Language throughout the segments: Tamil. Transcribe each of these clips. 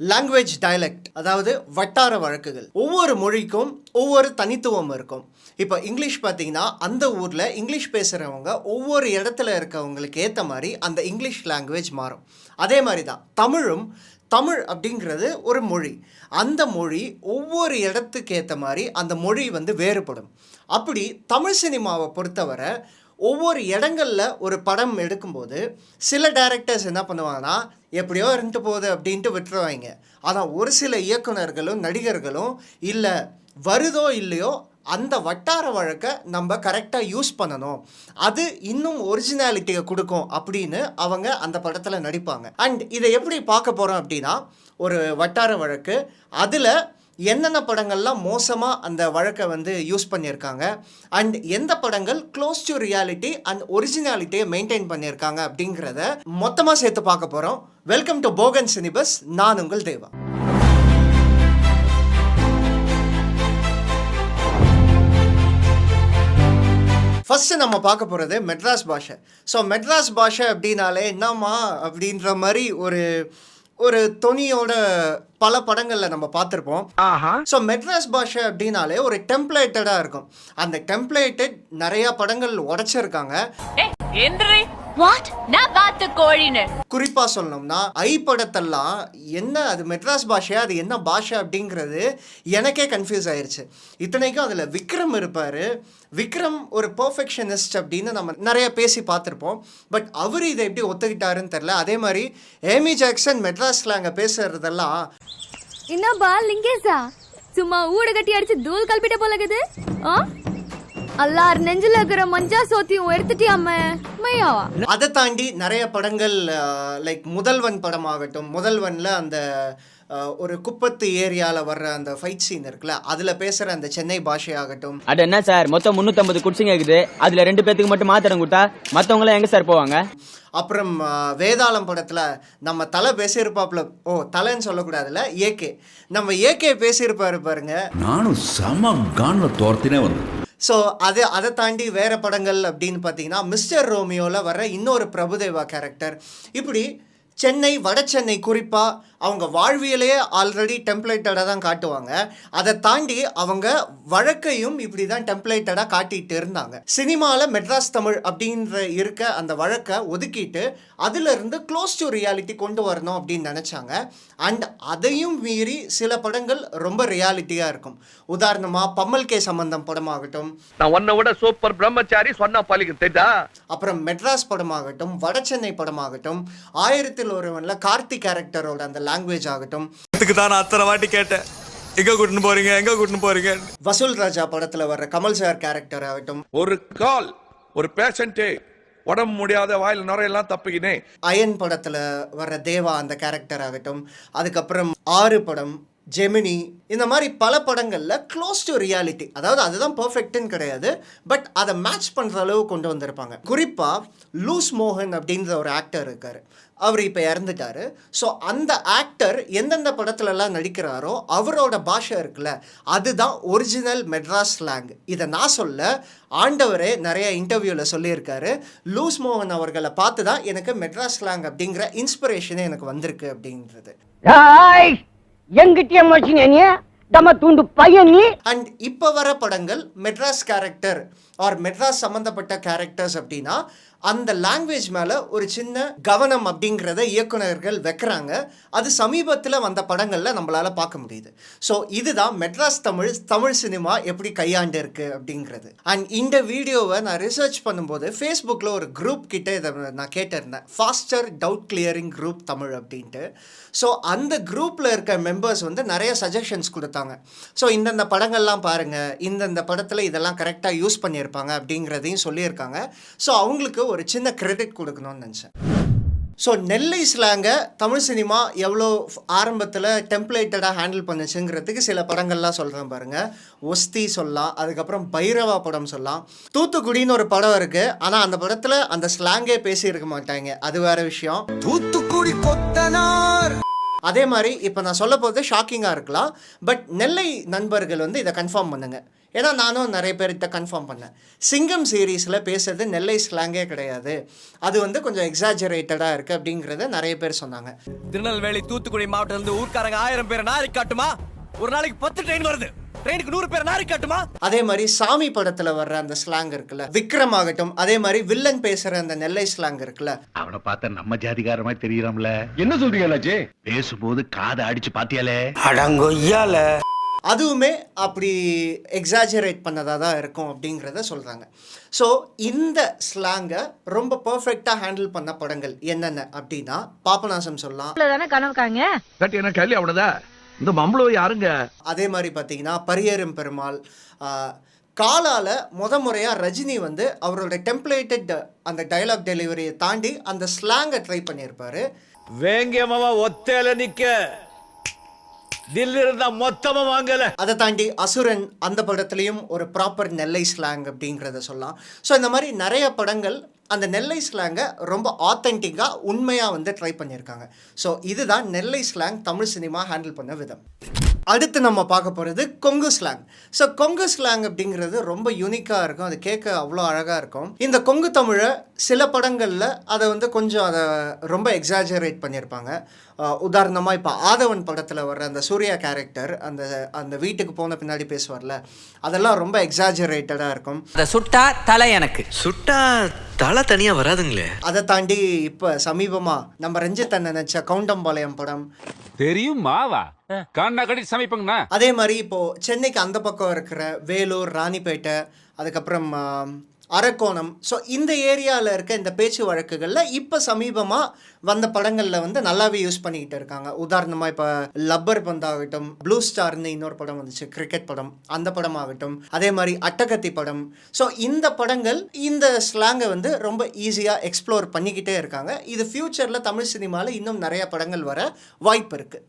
லாங்குவேஜ் டயலெக்ட் அதாவது வட்டார வழக்குகள். ஒவ்வொரு மொழிக்கும் ஒவ்வொரு தனித்துவம் இருக்கும். இப்போ இங்கிலீஷ் பார்த்தீங்கன்னா அந்த ஊரில் இங்கிலீஷ் பேசுகிறவங்க ஒவ்வொரு இடத்துல இருக்கவங்களுக்கு ஏற்ற மாதிரி அந்த இங்கிலீஷ் லாங்குவேஜ் மாறும். அதே மாதிரி தான் தமிழும் தமிழ் அப்படிங்கிறது ஒரு மொழி. அந்த மொழி ஒவ்வொரு இடத்துக்கு ஏற்ற மாதிரி அந்த மொழி வந்து வேறுபடும். அப்படி தமிழ் சினிமாவை பொறுத்தவரை ஒவ்வொரு இடங்கள்ல ஒரு படம் எடுக்கும்போது சில டேரக்டர்ஸ் என்ன பண்ணுவாங்கன்னா எப்படியோ இருந்துட்டு போகுது அப்படின்ட்டு விட்டுருவாங்க. ஆனால் ஒரு சில இயக்குனர்களும் நடிகர்களும் இல்லை வருதோ இல்லையோ அந்த வட்டார வழக்கை நம்ம கரெக்டாக யூஸ் பண்ணணும். அது இன்னும் ஒரிஜினாலிட்டியை கொடுக்கும் அப்படின்னு அவங்க அந்த படத்தில் நடிப்பாங்க. அண்ட் இதை எப்படி பார்க்க போகிறோம் அப்படின்னா ஒரு வட்டார வழக்கு அதில் என்னென்ன படங்கள்லாம் மோசமாக அந்த வழக்கை வந்து யூஸ் பண்ணியிருக்காங்க? அண்ட் எந்த படங்கள் க்ளோஸ் டு ரியாலிட்டி அண்ட் ஒரிஜினாலிட்டியை மெயின்டைன் பண்ணியிருக்காங்க அப்படிங்கிறத மொத்தமாக சேர்த்து பார்க்க போகிறோம் வெல்கம் டு போகன் சினிபஸ் நான் உங்கள் தேவா. ஃபஸ்ட்டு நம்ம பார்க்க போகிறது மெட்ராஸ் பாஷை. ஸோ மெட்ராஸ் பாஷை அப்படின்னாலே என்னம்மா அப்படின்ற மாதிரி ஒரு ஒரு தொனியோட பல படங்களில் நம்ம பார்த்துருப்போம். ஸோ மெட்ராஸ் பாஷை அப்படின்னாலே ஒரு டெம்ப்ளேட்டடாக இருக்கும். அந்த டெம்ப்ளேட்டட் நிறையா படங்கள் உடைச்சிருக்காங்க. என்று வாட் நான் பார்த்த கோழின்னு. குறிப்பாக சொல்லணும்னா ஐ படத்தெல்லாம் என்ன அது மெட்ராஸ் பாஷையா அது என்ன பாஷை அப்படிங்கிறது எனக்கே கன்ஃபியூஸ் ஆயிருச்சு. இத்தனைக்கும் அதில் விக்ரம் இருப்பார். விக்ரம் ஒரு பர்ஃபெக்ஷனிஸ்ட் அப்படின்னு நம்ம நிறைய பேசி பார்த்துருப்போம். பட் அவர் இதை எப்படி ஒத்துக்கிட்டாருன்னு தெரில அதே மாதிரி ஏமி ஜாக்சன் மெட்ராஸ் ஸ்லாங்க பேசுறதெல்லாம் என்னப்பா லிங்கேஷா? சும்மா ஊடு கட்டி அடிச்சு தூள் கல்பிட்ட போலகுது ஆ? அல்லார் நெஞ்சில இருக்கிற மஞ்சா சோத்தியும் எடுத்துட்டியாமே? உண்மையாவா அதை தாண்டி நிறைய படங்கள் லைக் முதல்வன் படமாகட்டும் முதல்வன்ல அந்த ஒரு குப்பத்து ஏரியாவில் வர்ற அந்த ஃபைட் சீன் இருக்குல்ல அதில் பேசுகிற அந்த சென்னை பாஷையாகட்டும் அது என்ன சார் மொத்தம் முந்நூற்றம்பது குடிச்சிங்க இருக்குது. அதில் ரெண்டு பேர்த்துக்கு மட்டும் மாத்திரம் கொடுத்தா மற்றவங்களாம் எங்கே சார் போவாங்க? அப்புறம் வேதாளம் படத்தில் நம்ம தலை பேசியிருப்பாப்புல ஓ தலைன்னு சொல்லக்கூடாதுல்ல ஏகே நம்ம ஏகே பேசியிருப்பாரு பாருங்க. நானும் சம கான்ல தோர்த்தினே வந்தேன். ஸோ அது அதை தாண்டி வேறு படங்கள் அப்படின்னு பார்த்தீங்கன்னா மிஸ்டர் ரோமியோவில் வர இன்னொரு பிரபுதேவா கேரக்டர் இப்படி சென்னை வட சென்னை குறிப்பாக அவங்க வாழ்வியலையே ஆல்ரெடி டெம்ப்ளேட்டடாக தான் காட்டுவாங்க. அதை தாண்டி அவங்க வழக்கையும் இப்படி தான் டெம்ப்ளேட்டடாக காட்டிட்டு இருந்தாங்க. சினிமாவில் மெட்ராஸ் தமிழ் அப்படின்ற இருக்க அந்த வழக்கை ஒதுக்கிட்டு அதிலிருந்து க்ளோஸ் டு ரியாலிட்டி கொண்டு வரணும் அப்படின்னு நினச்சாங்க. அண்ட் அதையும் மீறி சில படங்கள் ரொம்ப ரியாலிட்டியாக இருக்கும். உதாரணமாக பம்மல் கே சம்பந்தம் படமாகட்டும். நான் உன்னை விட சூப்பர் பிரம்மச்சாரி சொன்னா தெரியுதா? அப்புறம் மெட்ராஸ் படமாகட்டும் வட சென்னை படமாகட்டும் ஆயிரத்தில் ஒருவனில் கார்த்திக் கேரக்டரோட அந்த லாங்குவேஜ் ஆகட்டும். இதுக்கு தான் நான் அத்தனை வாட்டி கேட்டேன். எங்க கூட்டின்னு போறீங்க? எங்க கூட்டின்னு போறீங்க? வசூல் ராஜா படத்தில் வர்ற கமல் சார் கேரக்டர் ஆகட்டும். ஒரு கால் ஒரு பேஷண்டே உடம்பு முடியாத வாயில் நுரையெல்லாம் தப்பிக்கினேன் அயன் படத்தில் வர்ற தேவா அந்த கேரக்டர் ஆகட்டும். அதுக்கப்புறம் ஆறு படம் ஜெமினி இந்த மாதிரி பல படங்களில் க்ளோஸ் டு ரியாலிட்டி அதாவது அதுதான் பர்ஃபெக்ட்னு கிடையாது. பட் அதை மேட்ச் பண்ணுற அளவு கொண்டு வந்திருப்பாங்க. குறிப்பாக லூஸ் மோகன் அப்படின்ற ஒரு ஆக்டர் இருக்கார். அவர் இப்போ இறந்துட்டாரு. ஸோ அந்த ஆக்டர் எந்தெந்த படத்துலலாம் நடிக்கிறாரோ அவரோட பாஷை இருக்குல்ல அதுதான் ஒரிஜினல் மெட்ராஸ் ஸ்லாங் இதை நான் சொல்ல ஆண்டவரே நிறைய இன்டர்வியூவில் சொல்லியிருக்காரு. லூஸ் மோகன் அவர்களை பார்த்து தான் எனக்கு மெட்ராஸ் ஸ்லாங் அப்படிங்கிற இன்ஸ்பிரேஷனே எனக்கு வந்திருக்கு அப்படின்றது. எங்கிட்டே மனுஷன் நம்ம தூண்டு பையன் நீ? அண்ட் இப்போ வர படங்கள் மெட்ராஸ் கேரக்டர் ஆர் மெட்ராஸ் சம்மந்தப்பட்ட கேரக்டர்ஸ் அப்படின்னா அந்த லாங்குவேஜ் மேலே ஒரு சின்ன கவனம் அப்படிங்கிறத இயக்குனர்கள் வைக்கிறாங்க. அது சமீபத்தில் வந்த படங்களில் நம்மளால் பார்க்க முடியுது. ஸோ இதுதான் மெட்ராஸ் தமிழ் தமிழ் சினிமா எப்படி கையாண்டு இருக்கு அப்படிங்கிறது. அண்ட் இந்த வீடியோவை நான் ரிசர்ச் பண்ணும்போது ஃபேஸ்புக்கில் ஒரு குரூப் கிட்டே இதை நான் கேட்டிருந்தேன். Faster doubt clearing group Tamil அப்படின்ட்டு. ஸோ அந்த குரூப்பில் இருக்க மெம்பர்ஸ் வந்து நிறைய சஜஷன்ஸ் கொடுத்தாங்க. ஸோ இந்தந்த படங்கள்லாம் பாருங்கள் இந்தந்த படத்தில் இதெல்லாம் கரெக்டாக யூஸ் பண்ணியிருப்பாங்க அப்படிங்கிறதையும் சொல்லியிருக்காங்க. ஸோ அவங்களுக்கு ஒரு ஒரு சின்ன கிரெடிட் கொடுக்கணும்னு நினச்சேன். ஸோ நெல்லை ஸ்லாங்கை தமிழ் சினிமா எவ்வளோ ஆரம்பத்தில் டெம்ப்ளேட்டடாக ஹேண்டில் பண்ணுச்சுங்கிறதுக்கு சில படங்கள்லாம் சொல்கிறேன் பாருங்கள் ஒஸ்தி சொல்லலாம் அதுக்கப்புறம் பைரவா படம் சொல்லலாம். தூத்துக்குடின்னு ஒரு படம் இருக்குது ஆனால் அந்த படத்தில் அந்த ஸ்லாங்கே பேசியிருக்க மாட்டாங்க. அது வேறு விஷயம். தூத்துக்குடி கொத்தனார்! அதே மாதிரி இப்போ நான் சொல்ல போகிறது ஷாக்கிங்காக இருக்கலாம். பட் நெல்லை நண்பர்கள் வந்து இதை கன்ஃபார்ம் பண்ணுங்க. ஏன்னா நானும் நிறைய பேர்கிட்ட கன்ஃபார்ம் பண்ணேன். சிங்கம் சீரீஸில் பேசுறது நெல்லை ஸ்லாங்கே கிடையாது. அது வந்து கொஞ்சம் எக்ஸாஜரேட்டடாக இருக்குது அப்படிங்கிறத நிறைய பேர் சொன்னாங்க. திருநெல்வேலி தூத்துக்குடி மாவட்டத்துலேருந்து ஊர்க்காரங்க ஆயிரம் பேர் நாளைக்கு காட்டுமா? ஒரு நாளைக்கு பத்து ட்ரெயின் வருது. ட்ரெயினுக்கு நூறு பேர் நாரி காட்டுமா? அதே மாதிரி சாமி படத்துல வர்ற அந்த ஸ்லாங் இருக்குல்ல விக்ரம் ஆகட்டும் அதே மாதிரி வில்லன் பேசுற அந்த நெல்லை ஸ்லாங் இருக்குல்ல. அவனை பார்த்தா நம்ம ஜாதிகார மாதிரி தெரியறான்ல என்ன சொல்றீங்க பேசும்போது காதை அடிச்சு பாத்தியாலே? அடங்கொய்யால அதுவுமே அப்படி எக்ஸாஜரேட் பண்ணதாக தான் இருக்கும் அப்படிங்கிறத சொல்கிறாங்க ஸோ இந்த ஸ்லாங்கை ரொம்ப பர்ஃபெக்டாக ஹேண்டில் பண்ண படங்கள் என்னென்ன அப்படின்னா பாபநாசம் சொல்லலாம். தானே கனவுக்காங்க கட்டி என்ன கேள்வி அவனதா இந்த மம்பளம் யாருங்க? அதே மாதிரி பார்த்தீங்கன்னா பரியேறும் பெருமாள் காலால முத முறையாக ரஜினி வந்து அவரோட டெம்ப்ளேட்டட் அந்த டைலாக் டெலிவரியை தாண்டி அந்த ஸ்லாங்கை ட்ரை பண்ணியிருப்பாரு. வேங்கியமாவா ஒத்தையில நிக்க. தில்லு இருந்தா மொத்தமா வாங்கல. அதை தாண்டி அசுரன் அந்த படத்துலையும் ஒரு ப்ராப்பர் நெல்லை ஸ்லாங் அப்படிங்கிறத சொல்லலாம். ஸோ இந்த மாதிரி நிறைய படங்கள் அந்த நெல்லை ஸ்லாங்கை ரொம்ப ஆத்தென்டிக்காக உண்மையாக வந்து ட்ரை பண்ணியிருக்காங்க ஸோ இதுதான் Nellai slang Tamil cinema handle பண்ண விதம். அடுத்து நம்ம பார்க்க போகிறது Kongu slang so Kongu slang அப்படிங்கிறது ரொம்ப யூனிக்காக இருக்கும். அது கேட்க அவ்வளோ அழகாக இருக்கும். இந்த கொங்கு தமிழை சில படங்களில் அதை வந்து கொஞ்சம் அதை ரொம்ப எக்ஸாஜரேட் பண்ணியிருப்பாங்க. உதாரணமாக இப்போ ஆதவன் படத்தில் வர்ற அந்த சூர்யா கேரக்டர் அந்த அந்த வீட்டுக்கு போன பின்னாடி பேசுவார்ல அதெல்லாம் ரொம்ப எக்ஸாஜரேட்டடாக இருக்கும். அத சுட்டா தலை எனக்கு. சுட்டா தலை தனியா வராதுங்களே. அதை தாண்டி இப்போ சமீபமாக நம்ம ரஞ்சித் அண்ணன் நினச்ச கவுண்டம்பாளையம் படம் தெரியும் மாவா. கண்ணா கடி சமைப்பங்கண்ணா. அதே மாதிரி இப்போது சென்னைக்கு அந்த பக்கம் இருக்கிற வேலூர் ராணிப்பேட்டை அதுக்கப்புறம் அரக்கோணம். ஸோ இந்த ஏரியாவில் இருக்க இந்த பேச்சு வழக்குகளில் இப்போ சமீபமாக வந்த படங்களில் வந்து நல்லாவே யூஸ் பண்ணிக்கிட்டு இருக்காங்க. உதாரணமாக இப்போ லப்பர் பந்தாகட்டும் ப்ளூ ஸ்டார்னு இன்னொரு படம் வந்துச்சு கிரிக்கெட் படம். அந்த படம் ஆகட்டும் அதே மாதிரி அட்டகத்தி படம். ஸோ இந்த படங்கள் இந்த ஸ்லாங்கை வந்து ரொம்ப ஈஸியாக எக்ஸ்ப்ளோர் பண்ணிக்கிட்டே இருக்காங்க. இது ஃப்யூச்சரில் தமிழ் சினிமாவில் இன்னும் நிறைய படங்கள் வர வாய்ப்பு இருக்குது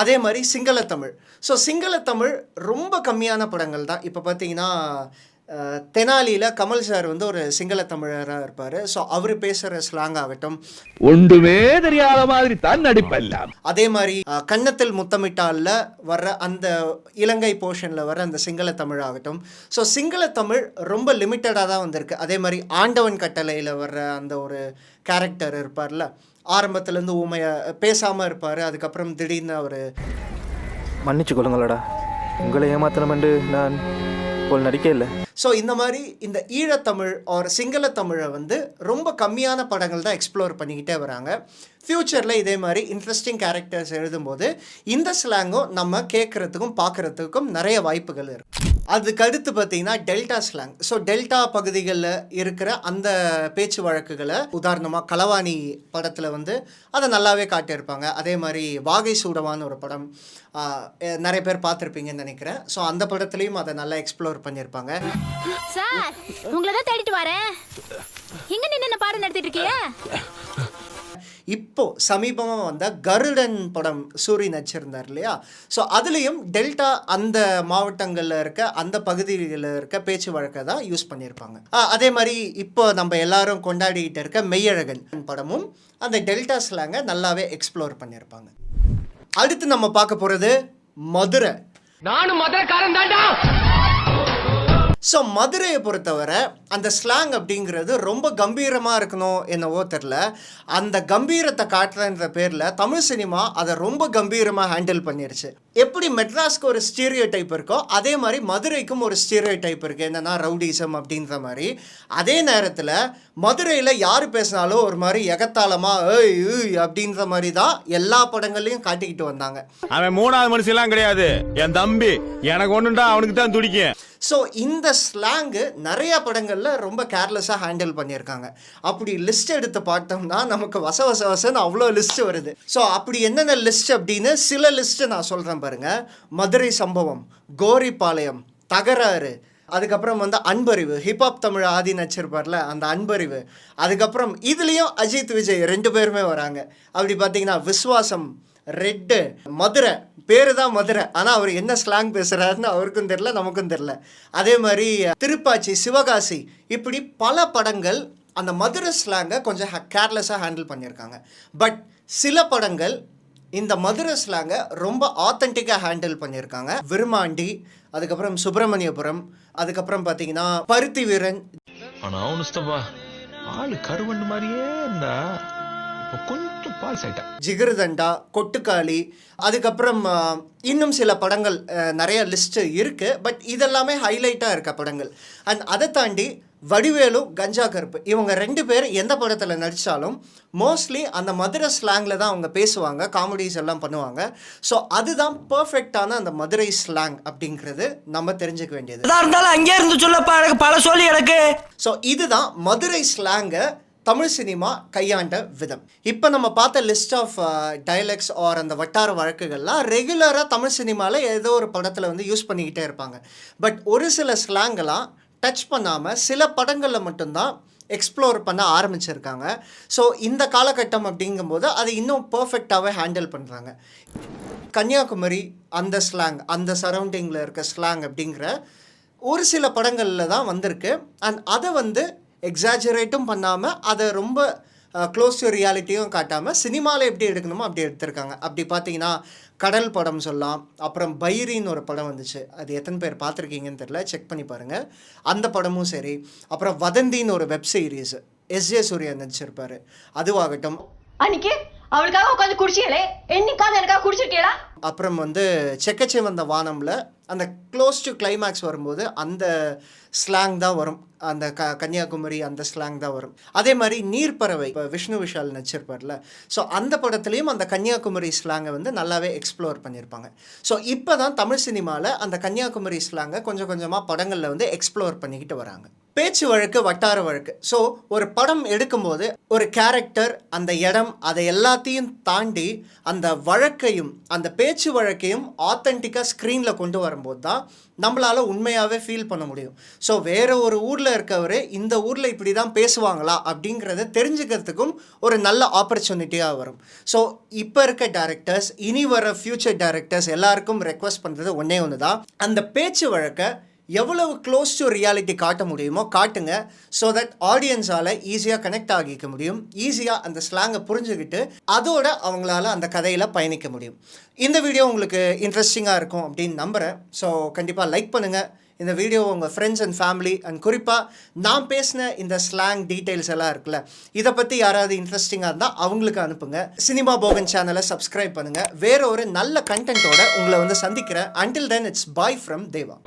அதே மாதிரி சிங்கள தமிழ். ஸோ சிங்கள தமிழ் ரொம்ப கம்மியான படங்கள் தான். இப்போ பார்த்தீங்கன்னா தெனாலியில் கமல் சார் வந்து ஒரு சிங்கள தமிழராக இருப்பார். ஸோ அவர் பேசுகிற ஸ்லாங் ஆகட்டும். ஒன்றுமே தெரியாத மாதிரி தான் நடிப்பெல்லாம். அதே மாதிரி கன்னத்தில் முத்தமிட்டாலில் வர்ற அந்த இலங்கை போர்ஷனில் வர அந்த சிங்கள தமிழ் ஆகட்டும். ஸோ சிங்கள தமிழ் ரொம்ப லிமிட்டடாக தான் வந்திருக்கு. அதே மாதிரி ஆண்டவன் கட்டளையில் வர்ற அந்த ஒரு கேரக்டர் இருப்பார்ல ஆரம்பத்துலேருந்து ஊமைய பேசாமல் இருப்பார். அதுக்கப்புறம் திடீர்னு அவர் மன்னிச்சு கொள்ளுங்களடா உங்களை ஏமாத்தணுமென்று நான் போல் நடிக்க இல்லை. ஸோ இந்த மாதிரி இந்த ஈழத்தமிழ் ஒரு சிங்கள தமிழை வந்து ரொம்ப கம்மியான படங்கள் தான் எக்ஸ்ப்ளோர் பண்ணிக்கிட்டே வராங்க. ஃப்யூச்சரில் இதே மாதிரி இன்ட்ரெஸ்டிங் கேரக்டர்ஸ் எழுதும்போது இந்த ஸ்லாங்கும் நம்ம கேட்குறதுக்கும் பார்க்குறதுக்கும் நிறைய வாய்ப்புகள் இருக்கு. அதுக்கடுத்து பார்த்தீங்கன்னா டெல்டா ஸ்லாங். ஸோ டெல்டா பகுதிகளில் இருக்கிற அந்த பேச்சு வழக்குகளை உதாரணமாக களவாணி படத்தில் வந்து அதை நல்லாவே காட்டியிருப்பாங்க. அதே மாதிரி வாகை சூடவான்னு ஒரு படம் நிறைய பேர் பார்த்துருப்பீங்கன்னு நினைக்கிறேன். ஸோ அந்த படத்துலையும் அதை நல்லா எக்ஸ்ப்ளோர் பண்ணியிருப்பாங்க. சார் உங்களை தான் தேடிட்டு வரேன். இங்க நின்று என்ன பாடம் நடத்திட்டு இருக்கீங்க? இப்போது சமீபமாக வந்த கருடன் படம் சூரி நடிச்சிருந்தார் இல்லையா? ஸோ அதுலேயும் டெல்டா அந்த மாவட்டங்களில் இருக்க அந்த பகுதிகளில் இருக்க பேச்சு வழக்கை தான் யூஸ் பண்ணியிருப்பாங்க. அதே மாதிரி இப்போ நம்ம எல்லாரும் கொண்டாடிக்கிட்டு இருக்க மெய்யழகன் படமும் அந்த டெல்டா ஸ்லாங்கை நல்லாவே எக்ஸ்ப்ளோர் பண்ணியிருப்பாங்க. அடுத்து நம்ம பார்க்க போகிறது மதுரை. நானும் மதுரைக்காரன் தாண்டா ஸோ மதுரையை பொறுத்தவரை அந்த ஸ்லாங் அப்படிங்கிறது ரொம்ப கம்பீரமாக இருக்கணும் என்னவோ தெரில அந்த கம்பீரத்தை காட்டுறன்ற பேரில் தமிழ் சினிமா அதை ரொம்ப கம்பீரமாக ஹேண்டில் பண்ணிடுச்சு எப்படி மெட்ராஸ்க்கு ஒரு ஸ்டீரியோ டைப் இருக்கோ அதே மாதிரி மதுரைக்கும் ஒரு ஸ்டீரியோ டைப் இருக்குது என்னென்னா ரவுடிசம் அப்படின்ற மாதிரி. அதே நேரத்தில் மதுரையில் யார் பேசினாலும் ஒரு மாதிரி எகத்தாளமாக ஏய் அப்படின்ற மாதிரி தான் எல்லா படங்கள்லையும் காட்டிக்கிட்டு வந்தாங்க. அவன் மூணாவது மனுஷன் கிடையாது. என் தம்பி. எனக்கு ஒண்ணுண்டா அவனுக்கு தான் துடிக்கும். ஸோ இந்த ஸ்லாங்கு நிறைய படங்களில் ரொம்ப கேர்லெஸ்ஸாக ஹேண்டில் பண்ணியிருக்காங்க. அப்படி லிஸ்ட் எடுத்து பார்த்தோம்னா நமக்கு வச வச வசன்னு அவ்வளோ லிஸ்ட் வருது. ஸோ அப்படி என்னென்ன லிஸ்ட் அப்படின்னு சில லிஸ்ட்டு நான் சொல்கிறேன் பாருங்க. மதுரை சம்பவம் கோரிப்பாளையம் தகராறு அதுக்கப்புறம் வந்து அன்பறிவு ஹிப்ஹாப் தமிழ் ஆதி நச்சிருப்பார்ல அந்த அன்பறிவு. அதுக்கப்புறம் இதுலேயும் அஜித் விஜய் ரெண்டு பேருமே வராங்க. அப்படி பார்த்தீங்கன்னா விஸ்வாசம் ரெட்டு மதுரை. பேரு தான் மதுரை. ஆனால் அவர் என்ன ஸ்லாங் பேசுகிறாருன்னு அவருக்கும் தெரில நமக்கும் தெரில அதே மாதிரி திருப்பாச்சி சிவகாசி இப்படி பல படங்கள் அந்த மதுரை ஸ்லாங்கை கொஞ்சம் கேர்லெஸ்ஸாக ஹேண்டில் பண்ணியிருக்காங்க. பட் சில படங்கள் இந்த மதுரை ஸ்லாங்கை ரொம்ப ஆத்தென்டிக்காக ஹேண்டில் பண்ணியிருக்காங்க. விருமாண்டி அதுக்கப்புறம் சுப்பிரமணியபுரம் அதுக்கப்புறம் பார்த்தீங்கன்னா பருத்தி வீரன். ஆனா ஆளு கருவண்டு மாதிரியே இருந்தா இப்ப கொஞ்சம் பால் சைட்டா ஜிகிருதண்டா கொட்டுக்காளி அதுக்கப்புறம் இன்னும் சில படங்கள் நிறைய லிஸ்ட்டு இருக்குது பட் இதெல்லாமே ஹைலைட்டாக இருக்க படங்கள். அண்ட் அதை தாண்டி வடிவேலு கஞ்சா கருப்பு. இவங்க ரெண்டு பேர் எந்த படத்தில் நடித்தாலும் மோஸ்ட்லி அந்த மதுரை ஸ்லாங்கில் தான் அவங்க பேசுவாங்க காமெடிஸ் எல்லாம் பண்ணுவாங்க. ஸோ அதுதான் பர்ஃபெக்டான அந்த மதுரை ஸ்லாங் அப்படிங்கிறது நம்ம தெரிஞ்சுக்க வேண்டியது. எதா இருந்தாலும் அங்கே இருந்து சொல்லப்பா எனக்கு பல சொல்லி எனக்கு. ஸோ இதுதான் மதுரை ஸ்லாங்கை தமிழ் சினிமா கையாண்ட விதம். இப்போ நம்ம பார்த்த லிஸ்ட் ஆஃப் டயலெக்ட்ஸ் ஆர் அந்த வட்டார வழக்குகள்லாம் ரெகுலராக தமிழ் சினிமாவில் ஏதோ ஒரு படத்தில் வந்து யூஸ் பண்ணிக்கிட்டே இருப்பாங்க. பட் ஒரு சில ஸ்லாங்கெல்லாம் டச் பண்ணாமல் சில படங்களில் மட்டும்தான் எக்ஸ்ப்ளோர் பண்ண ஆரம்பிச்சிருக்காங்க. ஸோ இந்த காலகட்டம் அப்படிங்கும்போது அதை இன்னும் பர்ஃபெக்டாகவே ஹேண்டில் பண்ணுறாங்க கன்னியாகுமரி அந்த ஸ்லாங் அந்த சரௌண்டிங்கில் இருக்க ஸ்லாங் அப்படிங்கிற ஒரு சில படங்களில் தான் வந்திருக்கு. அண்ட் அதை வந்து எக்ஸாஜரேட்டும் பண்ணாமல் அதை ரொம்ப க்ளோஸ் டு ரியாலிட்டியும் காட்டாமல் சினிமாவில் எப்படி எடுக்கணுமோ அப்படி எடுத்திருக்காங்க. அப்படி பார்த்தீங்கன்னா கடல் படம் சொல்லலாம். அப்புறம் பைரின்னு ஒரு படம் வந்துச்சு. அது எத்தனை பேர் பார்த்துருக்கீங்கன்னு தெரில செக் பண்ணி பாருங்கள் அந்த படமும் சரி. அப்புறம் வதந்தின்னு ஒரு web series S J Suryah நடிச்சிருப்பாரு. அதுவாகட்டும். அன்னைக்கு அவளுக்காக உட்காந்து குடிச்சியலே என்னைக்காவது எனக்காக குடிச்சிட்டியடா அப்புறம் வந்து செக்கச்சே வந்த வானம்ல அந்த க்ளோஸ் டு கிளைமேக்ஸ் வரும்போது அந்த ஸ்லாங் தான் வரும். அந்த க கன்னியாகுமரி அந்த ஸ்லாங் தான் வரும். அதே மாதிரி நீர்ப்பறவை இப்போ விஷ்ணு விஷால் நடிச்சிருப்பார்ல. ஸோ அந்த படத்துலேயும் அந்த கன்னியாகுமரி ஸ்லாங்கை வந்து நல்லாவே எக்ஸ்ப்ளோர் பண்ணியிருப்பாங்க ஸோ இப்போ தான் தமிழ் சினிமாவில் அந்த கன்னியாகுமரி ஸ்லாங்கை கொஞ்சம் கொஞ்சமாக படங்களில் வந்து எக்ஸ்ப்ளோர் பண்ணிக்கிட்டு வராங்க. பேச்சு வழக்கு வட்டார வழக்கு. ஸோ ஒரு படம் எடுக்கும்போது ஒரு கேரக்டர் அந்த இடம் அதை எல்லாத்தையும் தாண்டி அந்த வழக்கையும் அந்த பேச்சு வழக்கையும் ஆத்தென்டிக்காக ஸ்க்ரீனில் கொண்டு வரும்போது தான் நம்மளால் உண்மையாகவே ஃபீல் பண்ண முடியும். ஸோ வேறு ஒரு ஊரில் இருக்கவர் இந்த ஊரில் இப்படி தான் பேசுவாங்களா அப்படிங்கிறத தெரிஞ்சுக்கிறதுக்கும் ஒரு நல்ல ஆப்பர்ச்சுனிட்டியாக வரும். ஸோ இப்போ இருக்க டேரக்டர்ஸ் இனி வர ஃப்யூச்சர் டேரக்டர்ஸ் எல்லாருக்கும் ரெக்வஸ்ட் பண்ணுறது ஒன்றே ஒன்று தான் அந்த பேச்சு வழக்கை எவ்வளவு க்ளோஸ் டு ரியாலிட்டி காட்ட முடியுமோ காட்டுங்க ஸோ தட் ஆடியன்ஸால் ஈஸியாக கனெக்ட் ஆகிக்க முடியும். ஈஸியாக அந்த ஸ்லாங்கை புரிஞ்சுக்கிட்டு அதோட அவங்களால அந்த கதையில் பயணிக்க முடியும். இந்த வீடியோ உங்களுக்கு இன்ட்ரெஸ்டிங்காக இருக்கும் அப்படின்னு நம்புகிறேன் ஸோ கண்டிப்பாக லைக் பண்ணுங்கள் இந்த வீடியோ உங்கள் ஃப்ரெண்ட்ஸ் அண்ட் ஃபேமிலி அண்ட் குறிப்பாக நான் பேசின இந்த ஸ்லாங் டீட்டெயில்ஸ் எல்லாம் இருக்குல்ல இதை பற்றி யாராவது இன்ட்ரெஸ்டிங்காக இருந்தால் அவங்களுக்கு அனுப்புங்க. சினிமா போகன் சேனலை சப்ஸ்கிரைப் பண்ணுங்கள் வேற ஒரு நல்ல கண்டென்ட்டோட உங்களை வந்து சந்திக்கிறேன். Until then it's bye from Deva